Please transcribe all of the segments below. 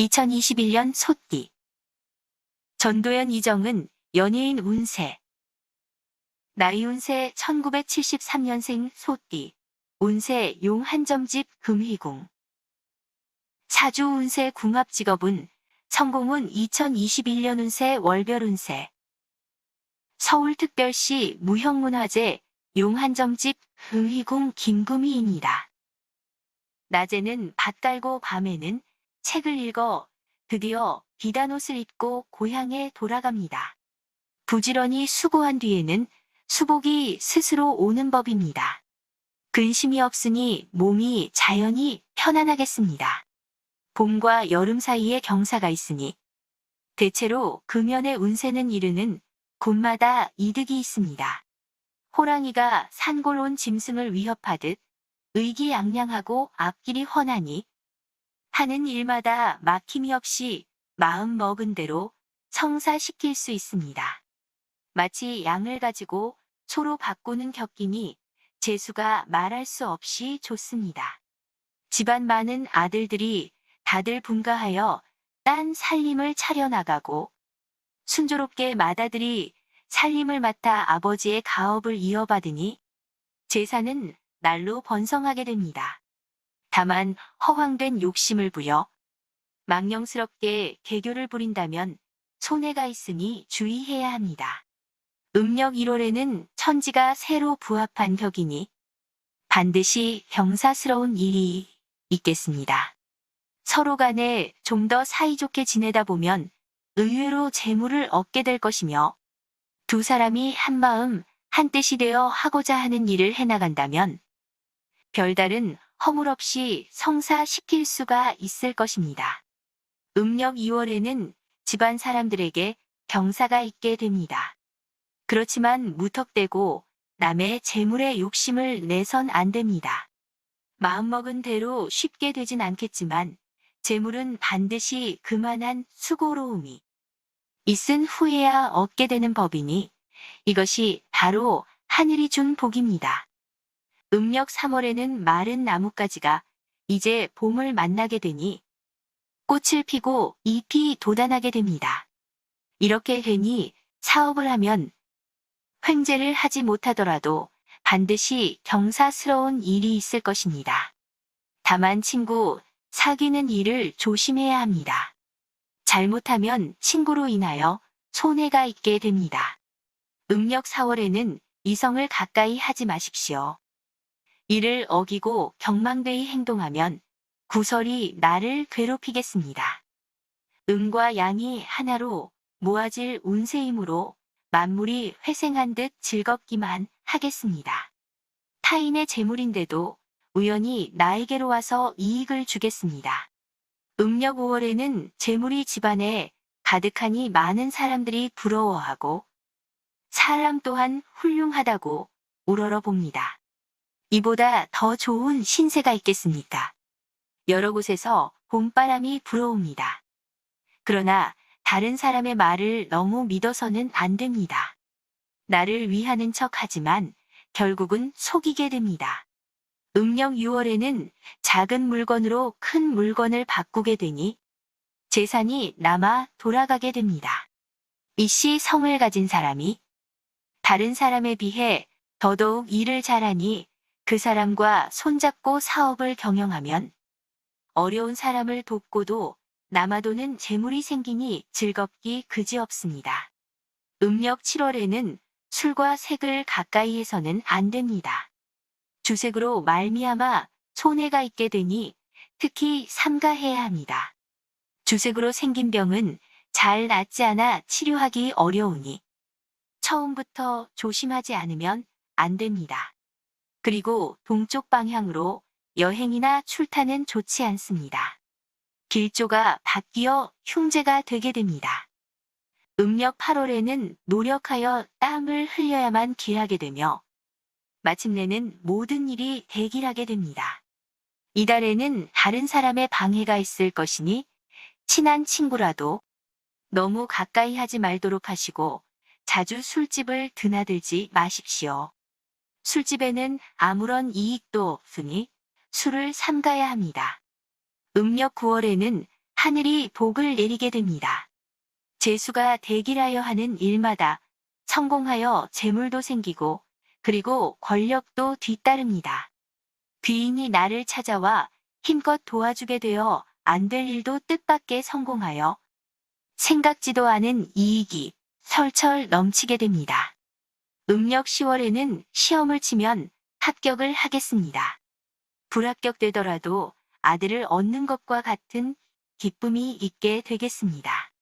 2021년 소띠 전도연 이정은 연예인 운세. 나이 운세 1973년생 소띠 운세 용 한점집 금희궁. 사주 운세 궁합 직업은 성공은 2021년 운세 월별 운세. 서울특별시 무형문화재 용한점집 금희궁 김금희입니다. 낮에는 밭 깔고 밤에는 책을 읽어 드디어 비단옷을 입고 고향에 돌아갑니다. 부지런히 수고한 뒤에는 수복이 스스로 오는 법입니다. 근심이 없으니 몸이 자연히 편안하겠습니다. 봄과 여름 사이에 경사가 있으니 대체로 금연의 운세는 이르는 곳마다 이득이 있습니다. 호랑이가 산골 온 짐승을 위협하듯 의기양양하고 앞길이 훤하니 하는 일마다 막힘이 없이 마음 먹은 대로 성사시킬 수 있습니다. 마치 양을 가지고 소로 바꾸는 격김이 재수가 말할 수 없이 좋습니다. 집안 많은 아들들이 다들 분가하여 딴 살림을 차려나가고 순조롭게 맏아들이 살림을 맡아 아버지의 가업을 이어받으니 재산은 날로 번성하게 됩니다. 다만 허황된 욕심을 부여 망령스럽게 개교를 부린다면 손해가 있으니 주의해야 합니다. 음력 1월에는 천지가 새로 부합한 격이니 반드시 경사스러운 일이 있겠습니다. 서로 간에 좀 더 사이좋게 지내다 보면 의외로 재물을 얻게 될 것이며 두 사람이 한마음 한뜻이 되어 하고자 하는 일을 해나간다면 별다른 허물 없이 성사시킬 수가 있을 것입니다. 음력 2월에는 집안 사람들에게 경사가 있게 됩니다. 그렇지만 무턱대고 남의 재물에 욕심을 내선 안 됩니다. 마음먹은 대로 쉽게 되진 않겠지만 재물은 반드시 그만한 수고로움이 있은 후에야 얻게 되는 법이니 이것이 바로 하늘이 준 복입니다. 음력 3월에는 마른 나뭇가지가 이제 봄을 만나게 되니 꽃을 피고 잎이 돋아나게 됩니다. 이렇게 되니 사업을 하면 횡재를 하지 못하더라도 반드시 경사스러운 일이 있을 것입니다. 다만 친구, 사귀는 일을 조심해야 합니다. 잘못하면 친구로 인하여 손해가 있게 됩니다. 음력 4월에는 이성을 가까이 하지 마십시오. 이를 어기고 경망되이 행동하면 구설이 나를 괴롭히겠습니다. 음과 양이 하나로 모아질 운세이므로 만물이 회생한 듯 즐겁기만 하겠습니다. 타인의 재물인데도 우연히 나에게로 와서 이익을 주겠습니다. 음력 5월에는 재물이 집안에 가득하니 많은 사람들이 부러워하고 사람 또한 훌륭하다고 우러러 봅니다. 이보다 더 좋은 신세가 있겠습니까? 여러 곳에서 봄바람이 불어옵니다. 그러나 다른 사람의 말을 너무 믿어서는 안 됩니다. 나를 위하는 척 하지만 결국은 속이게 됩니다. 음력 6월에는 작은 물건으로 큰 물건을 바꾸게 되니 재산이 남아 돌아가게 됩니다. 이씨 성을 가진 사람이 다른 사람에 비해 더더욱 일을 잘하니 그 사람과 손잡고 사업을 경영하면 어려운 사람을 돕고도 남아도는 재물이 생기니 즐겁기 그지없습니다. 음력 7월에는 술과 색을 가까이 해서는 안 됩니다. 주색으로 말미암아 손해가 있게 되니 특히 삼가해야 합니다. 주색으로 생긴 병은 잘 낫지 않아 치료하기 어려우니 처음부터 조심하지 않으면 안 됩니다. 그리고 동쪽 방향으로 여행이나 출타는 좋지 않습니다. 길조가 바뀌어 흉재가 되게 됩니다. 음력 8월에는 노력하여 땀을 흘려야만 길하게 되며 마침내는 모든 일이 대길하게 됩니다. 이달에는 다른 사람의 방해가 있을 것이니 친한 친구라도 너무 가까이 하지 말도록 하시고 자주 술집을 드나들지 마십시오. 술집에는 아무런 이익도 없으니 술을 삼가야 합니다. 음력 9월에는 하늘이 복을 내리게 됩니다. 재수가 대기하여 하는 일마다 성공하여 재물도 생기고 그리고 권력도 뒤따릅니다. 귀인이 나를 찾아와 힘껏 도와주게 되어 안 될 일도 뜻밖의 성공하여 생각지도 않은 이익이 설철 넘치게 됩니다. 음력 10월에는 시험을 치면 합격을 하겠습니다. 불합격되더라도 아들을 얻는 것과 같은 기쁨이 있게 되겠습니다.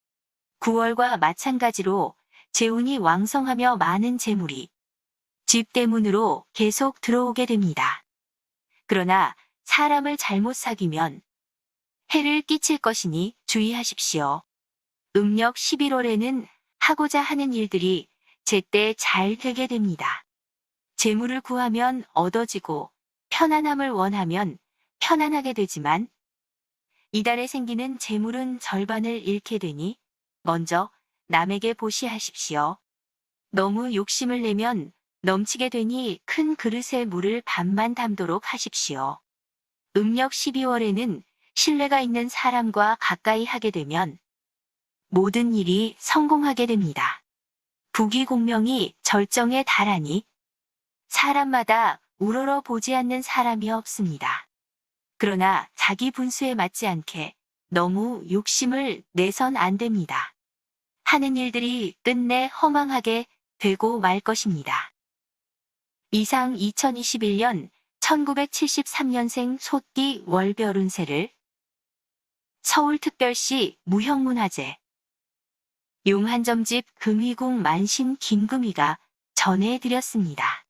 9월과 마찬가지로 재운이 왕성하며 많은 재물이 집 대문으로 계속 들어오게 됩니다. 그러나 사람을 잘못 사귀면 해를 끼칠 것이니 주의하십시오. 음력 11월에는 하고자 하는 일들이 제때 잘 되게 됩니다. 재물을 구하면 얻어지고 편안함을 원하면 편안하게 되지만 이달에 생기는 재물은 절반을 잃게 되니 먼저 남에게 보시하십시오. 너무 욕심을 내면 넘치게 되니 큰 그릇에 물을 반만 담도록 하십시오. 음력 12월에는 신뢰가 있는 사람과 가까이 하게 되면 모든 일이 성공하게 됩니다. 부귀공명이 절정에 달하니 사람마다 우러러 보지 않는 사람이 없습니다. 그러나 자기 분수에 맞지 않게 너무 욕심을 내선 안 됩니다. 하는 일들이 끝내 허망하게 되고 말 것입니다. 이상 2021년 1973년생 소띠 월별 운세를 서울특별시 무형문화재 용한점집 금희궁 만신 김금희가 전해드렸습니다.